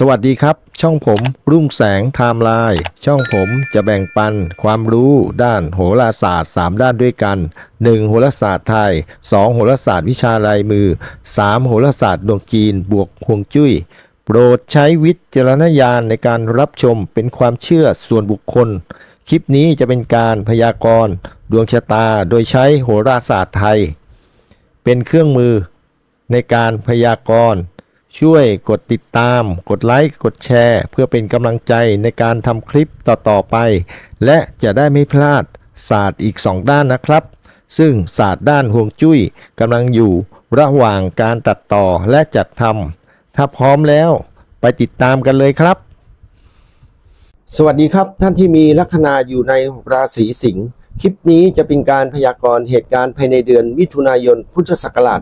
สวัสดีครับ ช่องผมรุ่งแสงไทม์ไลน์ช่องผมจะแบ่งปันความรู้ด้านโหราศาสตร์ 3 ด้านด้วยกัน 1. โหราศาสตร์ไทย 2. โหราศาสตร์วิชาลายมือ 3. โหราศาสตร์ดวงจีนบวกฮวงจุ้ย โปรดใช้วิจารณญาณในการรับชมเป็นความเชื่อส่วนบุคคล คลิปนี้จะเป็นการพยากรณ์ดวงชะตาโดยใช้โหราศาสตร์ไทย เป็นเครื่องมือในการพยากรณ์ ช่วยกดติดตาม กดไลค์ กดแชร์ เพื่อเป็นกำลังใจในการทำคลิปต่อ ๆ ไป และจะได้ไม่พลาดศาสตร์อีก 2 ด้านนะครับ ซึ่งศาสตร์ด้านห่วงจุ้ยกำลังอยู่ระหว่างการตัดต่อและจัดทำถ้าพร้อมแล้วไปติดตามกันเลยครับ สวัสดีครับท่านที่มีลัคนาอยู่ในราศีสิงห์คลิปนี้จะเป็นการพยากรณ์เหตุการณ์ภายในเดือนมิถุนายนพุทธศักราช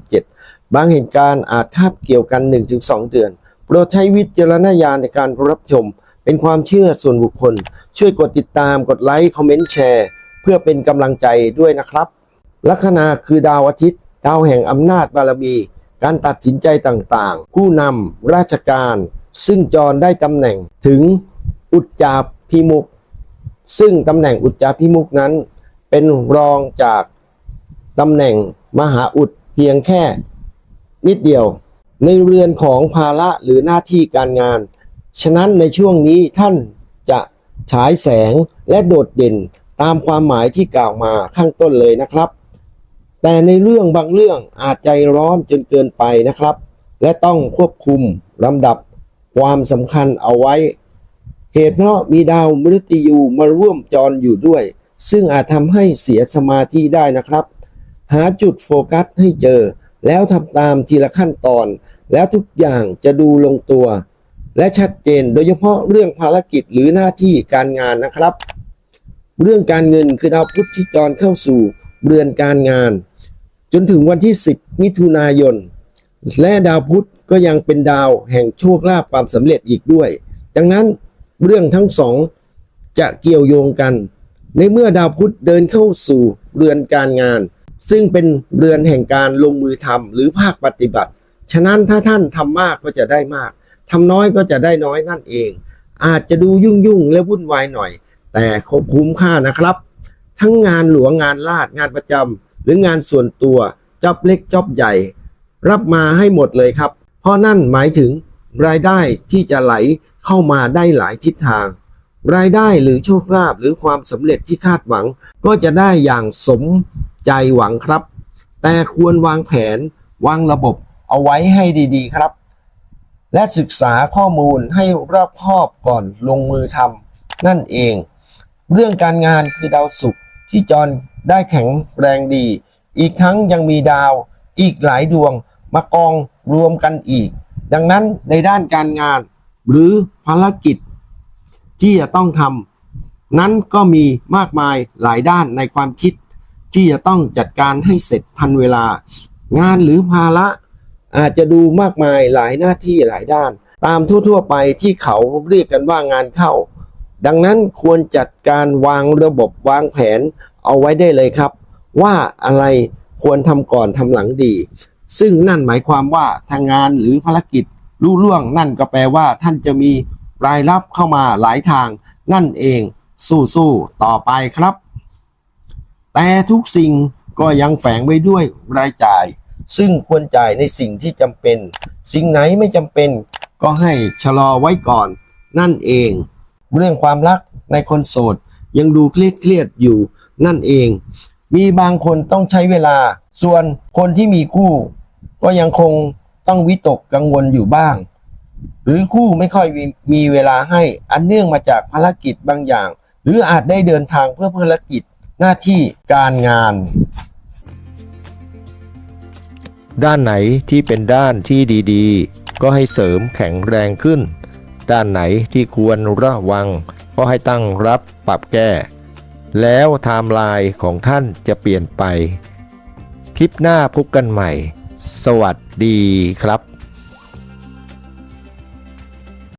2567 บางเหตุการณ์อาจคาบเกี่ยวกัน 1-2 เดือน โปรดใช้วิจารณญาณในการรับชม เป็นความเชื่อส่วนบุคคล ช่วยกดติดตาม กดไลค์ คอมเมนต์แชร์ เพื่อเป็นกำลังใจด้วยนะครับ ลัคนาคือดาวอาทิตย์ ดาวแห่งอำนาจบารมี การตัดสินใจต่างๆ ผู้นำราชการ ซึ่งจรได้ตำแหน่งถึงอุจจาพิมุก ซึ่งตำแหน่งอุจจาพิมุกนั้น เป็นรองจากตำแหน่งมหาอุดเพียงแค่ นิดเดียว ในเรือนของภาระหรือหน้าที่การงาน ฉะนั้นในช่วงนี้ท่านจะฉายแสงและโดดเด่นตามความหมายที่กล่าวมาข้างต้นเลยนะครับ แต่ในเรื่องบางเรื่องอาจใจร้อนจนเกินไปนะครับ และต้องควบคุมลำดับความสำคัญเอาไว้ เหตุเพราะมีดาวมฤตยูมาร่วมจรอยู่ด้วย ซึ่งอาจทำให้เสียสมาธิได้นะครับ หาจุดโฟกัสให้เจอ แล้วทำตามทีละขั้นตอน แล้วทุกอย่างจะดูลงตัว และชัดเจนโดยเฉพาะเรื่องภารกิจหรือหน้าที่การงานนะครับ เรื่องการเงินคือดาวพุธที่จรเข้าสู่เรือนการงาน จนถึงวันที่ 10 มิถุนายน และดาวพุธก็ยังเป็นดาวแห่งโชคลาภความสำเร็จอีกด้วย ดังนั้นเรื่องทั้งสองจะเกี่ยวโยงกัน ในเมื่อดาวพุธเดินเข้าสู่เรือนการงาน ซึ่งเป็นเรือนแห่งการลงมือทำหรือภาคปฏิบัติ ฉะนั้นถ้าท่านทำมากก็จะได้มากทำน้อยก็จะได้น้อยนั่นเอง อาจจะดูยุ่งยุ่งและวุ่นวายหน่อย แต่คุ้มค่านะครับ ทั้งงานหลวงงานลาดงานประจำหรืองานส่วนตัวจอบเล็กจอบใหญ่ รับมาให้หมดเลยครับ เพราะนั่นหมายถึงรายได้ที่จะไหลเข้ามาได้หลายทิศทาง รายได้หรือโชคลาภหรือความสำเร็จที่คาดหวัง ก็จะได้อย่างสม ใจหวังครับ แต่ควรวางแผนวางระบบเอาไว้ให้ดีๆครับ และศึกษาข้อมูลให้รอบคอบก่อนลงมือทำนั่นเอง เรื่องการงานคือดาวศุกร์ที่จรได้แข็งแรงดี อีกทั้งยังมีดาวอีกหลายดวงมากองรวมกันอีก ดังนั้นในด้านการงาน หรือภารกิจ ที่จะต้องทำนั้นก็มีมากมายหลายด้านในความคิด ที่จะต้องจัดการให้เสร็จทันเวลา งานหรือภาระอาจจะดูมากมายหลายหน้าที่หลายด้าน ตามทั่วๆไปที่เขาเรียกกันว่างานเข้า ดังนั้นควรจัดการวางระบบวางแผนเอาไว้ได้เลยครับ ว่าอะไรควรทำก่อนทำหลังดี ซึ่งนั่นหมายความว่าทางงานหรือภารกิจรุ่ล่วงนั่นก็แปลว่าท่านจะมีรายรับเข้ามาหลายทางนั่นเองสู้ๆต่อไปครับ แต่ทุกสิ่งก็ยังแฝงไว้ด้วยรายจ่าย ซึ่งควรจ่ายในสิ่งที่จำเป็น สิ่งไหนไม่จำเป็น ก็ให้ชะลอไว้ก่อน นั่นเอง เรื่องความรักในคนโสดยังดูเครียดเครียดๆอยู่นั่นเอง มีบางคนต้องใช้เวลา ส่วนคนที่มีคู่ ก็ยังคงต้องวิตกกังวลอยู่บ้าง หรือคู่ไม่ค่อยมมีเวลาให้อันเนื่องมาจากภารกิจบางอย่าง หรืออาจได้เดินทางเพื่อภารกิจ หน้าที่การงาน ด้านไหนที่เป็นด้านที่ดีๆ ก็ให้เสริมแข็งแรงขึ้น ด้านไหนที่ควรระวัง ก็ให้ตั้งรับปรับแก้ แล้วไทม์ไลน์ของท่านจะเปลี่ยนไป คลิปหน้าพบกันใหม่ สวัสดีครับ